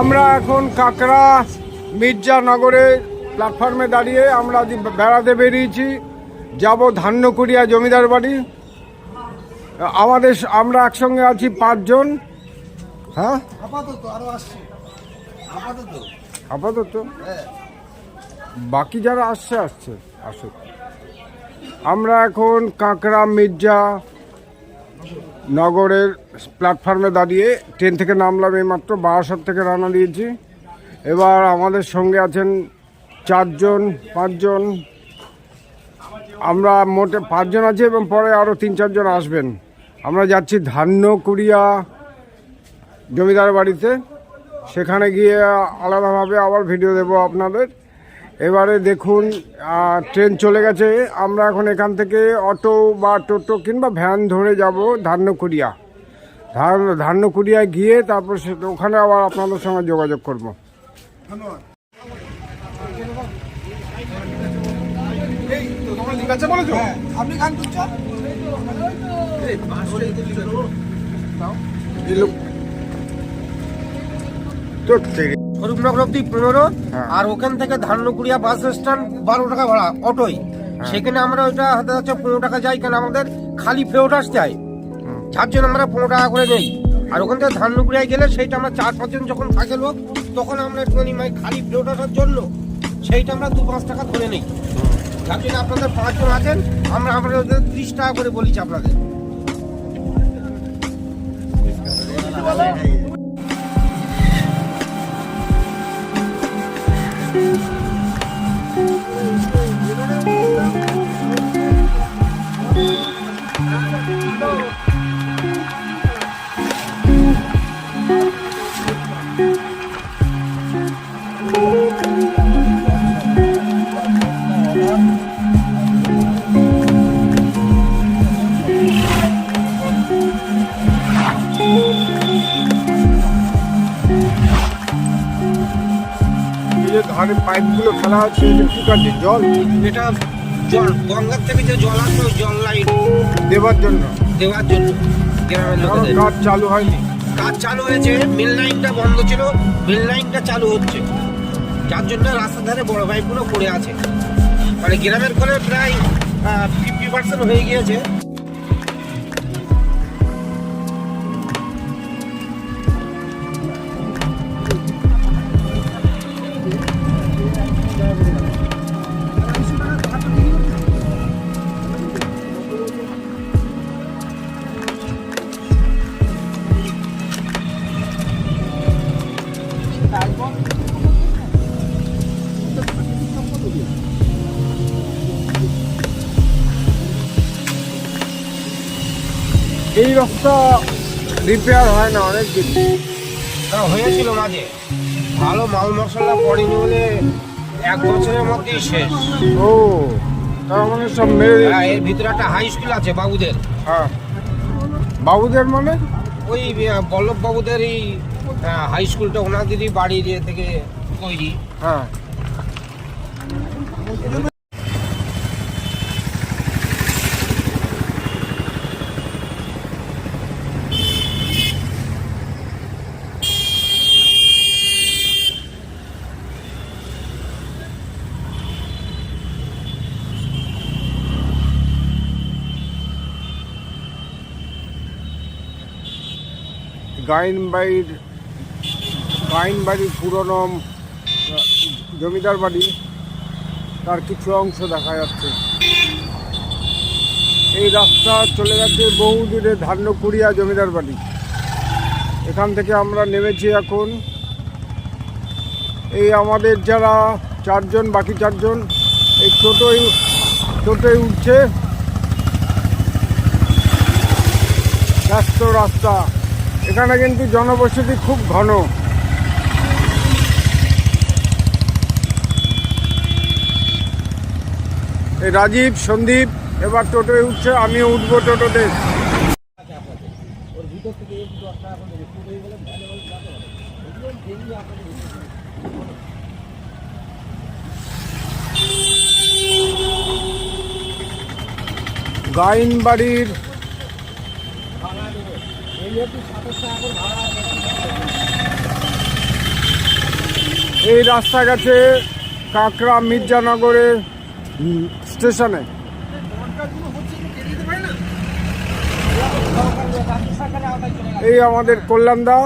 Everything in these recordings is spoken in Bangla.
আমরা এখন কাকড়া মির্জানগরে প্ল্যাটফর্মে দাঁড়িয়ে আমরা বেড়াতে বেরিয়েছি। যাব ধান্যকুড়িয়া জমিদার বাড়ি। আমাদের আমরা একসঙ্গে আছি পাঁচজন। হ্যাঁ? আপাতত আরও আসছে। আপাতত? আপাতত? হ্যাঁ। বাকি যারা আসছে আসছে আসুক। আমরা এখন কাঁকড়া মির্জা নগরের প্ল্যাটফর্মে দাঁড়িয়ে ট্রেন থেকে নামলাম এইমাত্র, বারাসাত থেকে রানা দিয়েছি। এবার আমাদের সঙ্গে আছেন চারজন, পাঁচজন। আমরা মোটে পাঁচজন আছি এবং পরে আরও তিন, চারজন আসবেন। আমরা যাচ্ছি ধান্য কুড়িয়া জমিদার বাড়িতে। সেখানে গিয়ে আলাদাভাবে আবার ভিডিও দেবো আপনাদের। এবারে দেখুন ট্রেন চলে গেছে। আমরা এখন এখান থেকে অটো বা টোটো কিংবা ভ্যান ধরে যাব ধান্যকুড়িয়া। ধান ধান্যকুড়িয়া গিয়ে তারপর সে ওখানে আবার আপনাদের সঙ্গে যোগাযোগ করব। ধন্যবাদ। তো ঠিক স্বরূপনগর অব্দি পনেরো হ্যাঁ। আর ওখান থেকে ধান্যকুড়িয়া বাস স্ট্যান্ড বারো টাকা ভাড়া অটোই সেখানে আমরা ওইটা হাতে হচ্ছে পনেরো টাকা যাই কেন আমাদের খালি ফেরত আসতে হয়। যার জন্য আমরা পনেরো টাকা করে নেই। আর ওখান থেকে ধান্যকুড়িয়ায় গেলে সেইটা আমরা চার পাঁচজন যখন থাকে লোক তখন আমরা একটুখানি মানে খালি ফেরত আসার জন্য সেইটা আমরা দু পাঁচ টাকা ধরে নেই। যার জন্য আপনাদের পাঁচজন আছেন আমরা আমাদের ত্রিশ টাকা করে বলিছি আপনাদের। যে ধানের পাইপগুলো ফেলা আছে এটা জল। এটা জল গঙ্গার থেকে যে জল আসবে ওই জল লাইন। দেওয়ার জন্য। দেওয়ার জন্য। গ্রামের লোকেদের। কাজ চালু হয়নি। কাজ চালু হয়েছে মিল লাইনটা বন্ধ ছিল মিল লাইনটা চালু হচ্ছে। যার জন্য রাস্তার ধারে বড় পাইপগুলো পড়ে আছে। মানে গ্রামের ফলে প্রায় ফিফটি পার্সেন্ট হয়ে গিয়েছে। এই রাস্তা রিপেয়ার হয় না অনেক তা হয়েছিল মাঝে। ভালো মাল মশলা পড়েনি বলে এক বছরের মধ্যেই শেষ। ও তার মানে সব মেরে হ্যাঁ, এর ভিতরে একটা হাই স্কুল আছে বাবুদের। হ্যাঁ। বাবুদের মানে? ওই বল্লভ বাবুদের এই হাই স্কুলটা ওনাদেরই বাড়ির থেকে তৈরি। হ্যাঁ। গাইনবাড়ির গাইনবাড়ির পুরনো জমিদার বাড়ি। তার কিছু অংশ দেখা যাচ্ছে। এই রাস্তা চলে গেছে বহু দূরে ধান্যকুড়িয়া জমিদার বাড়ি। এখান থেকে আমরা নেমেছি এখন। এই আমাদের যারা চারজন, বাকি চারজন, এই টোটোই টোটোই উঠছে। ব্যস্ত রাস্তা। এখানে কিন্তু জনবসতি খুব ঘন। রাজীব, সন্দীপ, এবার টোটোয় উঠছে, আমিও উঠবো টোটোতে। গাইন বাড়ির এই রাস্তা গেছে কাঁকড়া মির্জানগরের স্টেশনে। এই আমাদের কল্যাণদা।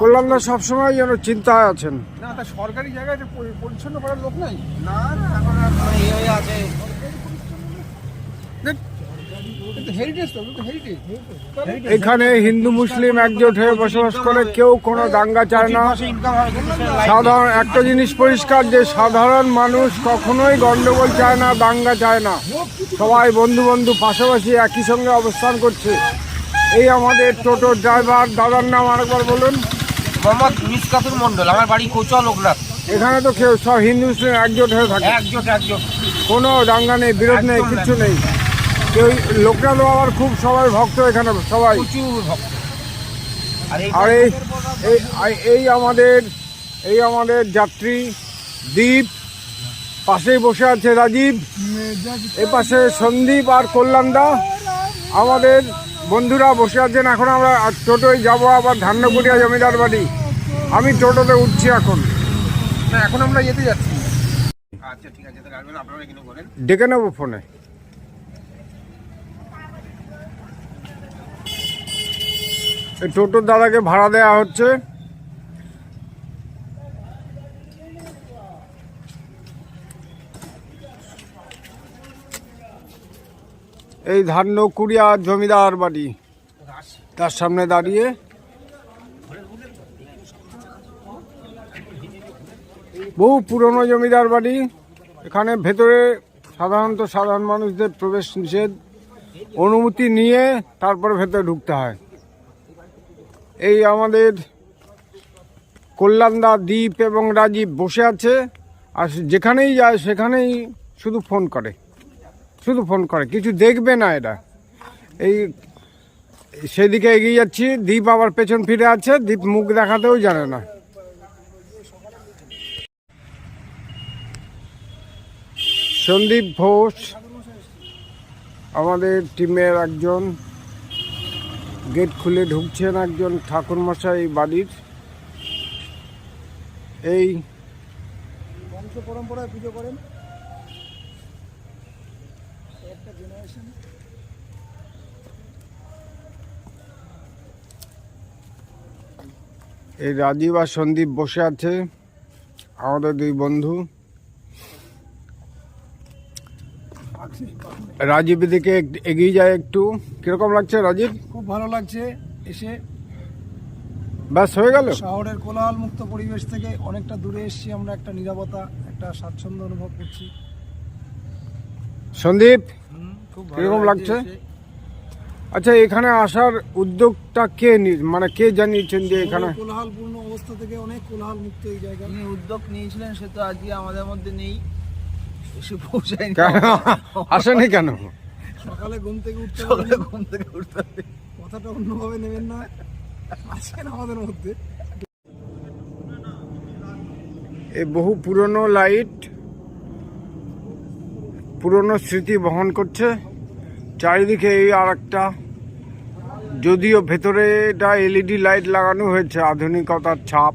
কল্যাণদা সবসময় যেন চিন্তায় আছেন। না তা সরকারি জায়গায় পরিচ্ছন্ন করার লোক নাই? না না এখন আছে হেরিটেজ তো তো হেরিটেজ এখানে হিন্দু মুসলিম একজোট হয়ে বসবাস করে কেউ কোনো দাঙ্গা চায় না। সাধারণ একটা জিনিস পরিষ্কার যে সাধারণ মানুষ কখনোই গন্ডগোল চায় না দাঙ্গা চায় না। সবাই বন্ধু বন্ধু পাশাপাশি একই সঙ্গে অবস্থান করছে। এই আমাদের টোটো ড্রাইভার দাদার নাম আরেকবার বলুন। মোহাম্মদ মিসকাতুর মন্ডল আমার বাড়ি কোচা লোকনাথ। এখানে তো কেউ সব হিন্দু মুসলিম একজোট হয়ে থাকে। একজোট একজোট। কোনো দাঙ্গা নেই বিরোধ নেই কিচ্ছু নেই। কেউ লোকনাথ বাবার খুব সবাই ভক্ত এখানে সবাই। প্রচুর ভক্ত। আর এই এই এই আমাদের এই আমাদের যাত্রী দ্বীপ পাশেই বসে আছে রাজীব। এ পাশে সন্দীপ আর কল্যাণদা। আমাদের বন্ধুরা বসে আছেন এখন আমরা টোটোয় যাব আবার ধান্যকুটিয়া জমিদার বাড়ি। আমি টোটোতে উঠছি এখন। না এখন আমরা যেতে যাচ্ছি। আচ্ছা ঠিক আছে আপনারা ডেকে নেব ফোনে। এই টোটোর দাদাকে ভাড়া দেওয়া হচ্ছে। এই ধান্য কুড়িয়া জমিদার বাড়ি, তার সামনে দাঁড়িয়ে। বহু পুরনো জমিদার বাড়ি, এখানে ভেতরে সাধারণত সাধারণ মানুষদের প্রবেশ নিষেধ, অনুমতি নিয়ে তারপরে ভেতরে ঢুকতে হয়। এই আমাদের কল্যাণদা দ্বীপ এবং রাজীব বসে আছে, আর যেখানেই যায় সেখানেই শুধু ফোন করে। শুধু ফোন করে, কিছু দেখবে না এরা। এই সেদিকে এগিয়ে যাচ্ছি দ্বীপ আবার পেছন ফিরে আছে দ্বীপ মুখ দেখাতেও জানে না। সন্দীপ ঘোষ, আমাদের টিমের একজন। গেট খুলে ঢুকছেন একজন ঠাকুরমশাই বাড়ির। এই বংশ পরম্পরায় পুজো করেন। একটা জেনারেশন এই রাজীব আর সন্দীপ বসে আছে আমাদের দুই বন্ধু। রাজীব দিকে এগিয়ে যায় একটু। কীরকম লাগছে রাজীব? খুব ভালো লাগছে এসে। ব্যাস হয়ে গেল? শহরের কোলাহল মুক্ত পরিবেশ থেকে অনেকটা দূরে এসেছি আমরা একটা নিরাপত্তা একটা স্বাচ্ছন্দ্য অনুভব করছি। সন্দীপ খুব কীরকম লাগছে আচ্ছা এখানে আসার উদ্যোগটা কে মানে কে জানিয়েছেন যে এখানে? কোলাহলপূর্ণ অবস্থা থেকে অনেক কোলাহল মুক্ত এই জায়গা উদ্যোগ নিয়েছিলেন সে তো আজকে আমাদের মধ্যে নেই। এসে পৌঁছায়নি। কেন? আসেনি কেন? সকালে ঘুম থেকে উঠতে সকালে ঘুম থেকে উঠতে হবে কথাটা অন্যভাবে নেবেন না। আছেন আমাদের মধ্যে। এই বহু পুরনো লাইট পুরনো স্মৃতি বহন করছে। চারিদিকে এই আর একটা। যদিও ভেতরে এটা এলইডি লাইট লাগানো হয়েছে আধুনিকতার ছাপ।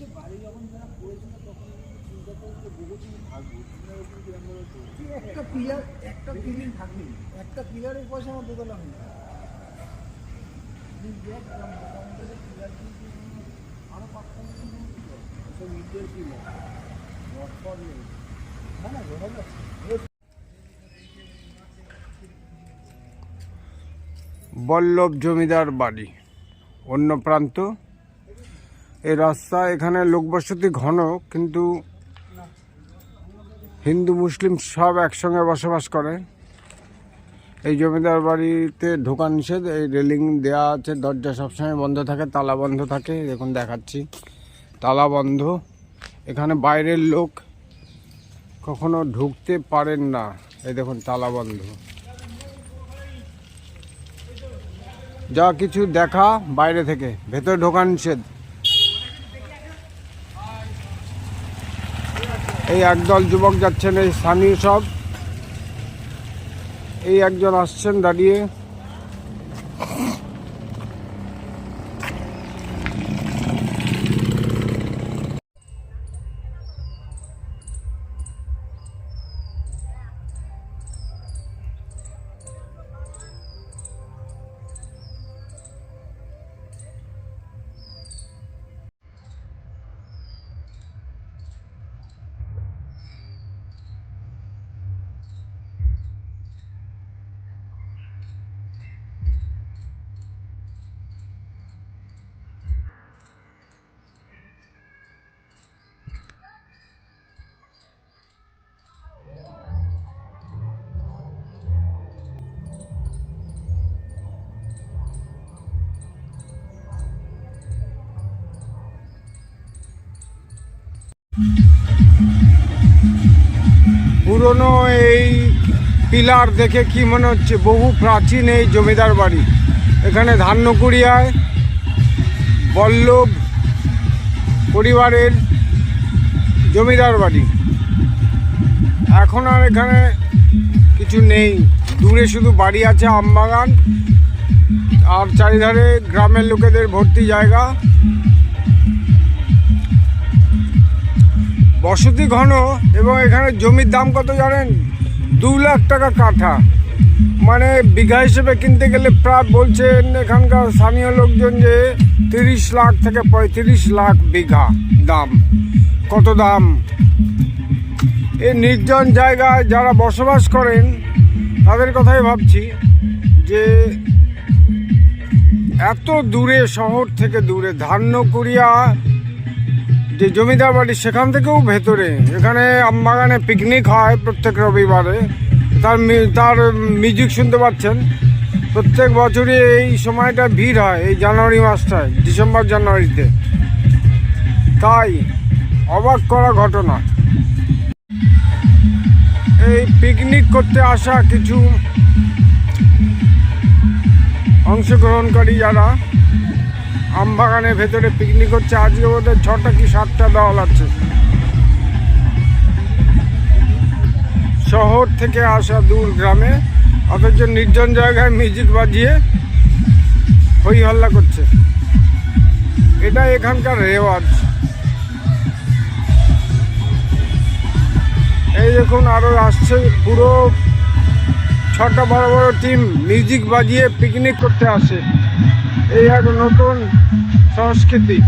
হয়। ভাই আছিস নাকি একটা পিলার একটা পিলার থাকবে। একটা পিলারের পয়সা আমার দোতলা হয়ে যায়। আরও পাঁচটা সব ইটের পিলার রড ফড নেই। না না রড বল্লভ জমিদার বাড়ি অন্য প্রান্ত। এই রাস্তা এখানে লোকবসতি ঘন, কিন্তু হিন্দু, মুসলিম সব একসঙ্গে বসবাস করে। এই জমিদার বাড়িতে ঢোকান নিষেধ, এই রেলিং দেওয়া আছে, দরজা সবসময় বন্ধ থাকে, তালা বন্ধ থাকে, দেখুন দেখাচ্ছি। তালা বন্ধ, এখানে বাইরের লোক কখনো ঢুকতে পারেন না। এই দেখুন, তালা বন্ধ। যা কিছু দেখা বাইরে থেকে, ভেতরে ঢোকান নিষেধ। এই একদল যুবক যাচ্ছেন এই স্থানীয় সব। এই একজন আসছেন দাঁড়িয়ে। পুরনো এই পিলার দেখে কি মনে হচ্ছে? বহু প্রাচীন এই জমিদার বাড়ি। এখানে ধান্যকুড়িয়ায় বল্লভ পরিবারের জমিদার বাড়ি। এখন আর এখানে কিছু নেই। দূরে শুধু বাড়ি আছে আমবাগান, আর চারিধারে গ্রামের লোকেদের ভর্তি জায়গা। বসতি ঘন এবং এখানে জমির দাম কত জানেন? দু লাখ টাকা কাঠা। মানে বিঘা হিসেবে কিনতে গেলে প্রায় বলছেন এখানকার স্থানীয় লোকজন যে তিরিশ লাখ থেকে পঁয়ত্রিশ লাখ বিঘা দাম। কত দাম? এই নির্জন জায়গায় যারা বসবাস করেন, তাদের কথাই ভাবছি যে এত দূরে শহর থেকে দূরে ধান্যকুড়িয়া যে জমিদার বাড়ি সেখান থেকেও ভেতরে। এখানে আমবাগানে পিকনিক হয় প্রত্যেক রবিবারে। তার তার মিউজিক শুনতে পাচ্ছেন। প্রত্যেক বছরই এই সময়টা ভিড় হয়, এই জানুয়ারি মাসটায়, ডিসেম্বর জানুয়ারিতে। তাই অবাক করা ঘটনা। এই পিকনিক করতে আসা কিছু অংশগ্রহণকারী যারা আমবাগানের ভেতরে পিকনিক হচ্ছে। আজকে ওদের ছটা কি সাতটা দল আছে। শহর থেকে আসা দূর গ্রামে, অথচ নির্জন জায়গায় মিউজিক বাজিয়ে হই হল্লা করছে। এটা এখানকার রেওয়াজ। এই দেখুন, আরও আসছে পুরো ছটা বড় বড় টিম মিউজিক বাজিয়ে পিকনিক করতে আসে। এই এক নতুন সংস্কৃতি।